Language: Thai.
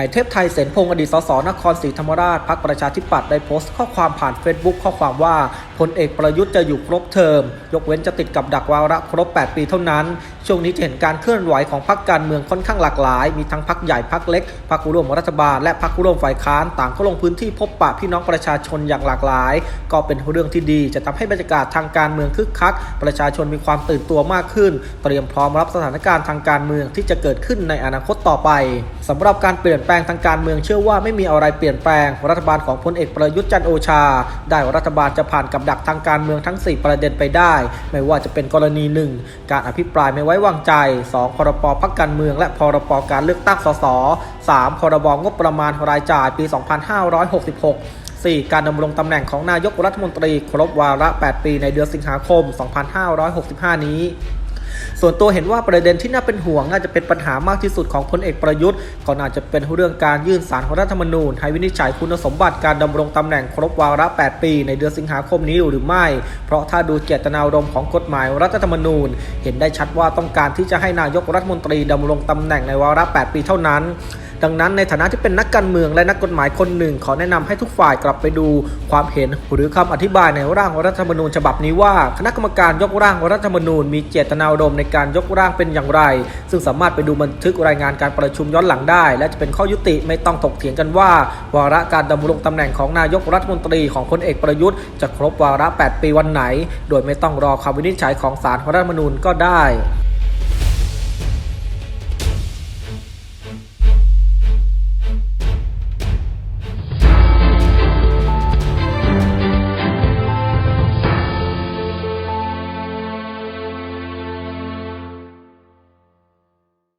ายเทพไทยเสนพงศ์อดีตสสนครศรีธรรมราชพักประชาธิปัตย์ได้โพสต์ข้อความผ่านเฟซบุ๊กข้อความว่าพลเอกประยุทธ์จะอยู่ครบเทอม ยกเว้นจะติดกับดักวาระครบ 8 ปีเท่านั้น ช่วงนี้จะเห็นการเคลื่อนไหวของพรรคการเมืองค่อนข้างหลากหลาย มีทั้งพรรคใหญ่พรรคเล็กพรรคร่วมรัฐบาลและพรรคร่วมฝ่ายค้านต่างก็ลงพื้นที่พบปะพี่น้องประชาชนอย่างหลากหลาย ก็เป็นเรื่องที่ดีจะทำให้บรรยากาศทางการเมืองคึกคัก ประชาชนมีความตื่นตัวมากขึ้น เตรียมพร้อมรับสถานการณ์ทางการเมืองที่จะเกิดขึ้นในอนาคตต่อไปสำหรับการเปลี่ยนแปลงทางการเมืองเชื่อว่าไม่มีอะไรเปลี่ยนแปลง รัฐบาลของพลเอกประยุทธ์จันโอชา ได้รัฐบาลจะผ่านกับดักทางการเมืองทั้ง 4 ประเด็นไปได้ ไม่ว่าจะเป็นกรณี 1 การอภิปรายไม่ไว้วางใจ 2 พรบพักการเมือง และพรบการเลือกตั้งสส 3 พรบงบประมาณรายจ่ายปี 2566 4. การดำรงตำแหน่งของนายกรัฐมนตรี ครบวาระ 8 ปีในเดือนสิงหาคม 2565 นี้ ส่วนตัวเห็นว่าประเด็นที่น่าเป็นห่วงน่าจะเป็นปัญหามากที่สุดของพลเอกประยุทธ์ก็น่าจะเป็นเรื่องการยื่นสารรัฐธรรมนูญให้วินิจฉัยคุณสมบัติการดำรงตำแหน่งครบวาระ 8 ปี ในเดือนสิงหาคมนี้หรือไม่ เพราะถ้าดูเจตนารมณ์ของกฎหมายรัฐธรรมนูญ เห็นได้ชัดว่าต้องการที่จะให้นายกรัฐมนตรีดำรงตำแหน่งในวาระ 8 ปีเท่านั้น ดังนั้นในฐานะที่เป็นนักการเมืองและนักกฎหมายคนหนึ่ง ขอแนะนำให้ทุกฝ่ายกลับไปดู ความเห็นหรือคำอธิบายในร่างรัฐธรรมนูญฉบับนี้ว่า คณะกรรมการยกร่างรัฐธรรมนูญมีเจตนารมณ์ในการยกร่างเป็นอย่างไร ซึ่งสามารถไปดูบันทึกรายงานการประชุมย้อนหลังได้ และจะเป็นข้อยุติไม่ต้องถกเถียงกันว่า วาระการดำรงตำแหน่งของนายกรัฐมนตรีของพลเอกประยุทธ์ จะครบวาระ 8 ปีวันไหน โดยไม่ต้องรอคำวินิจฉัยของศาลรัฐธรรมนูญก็ได้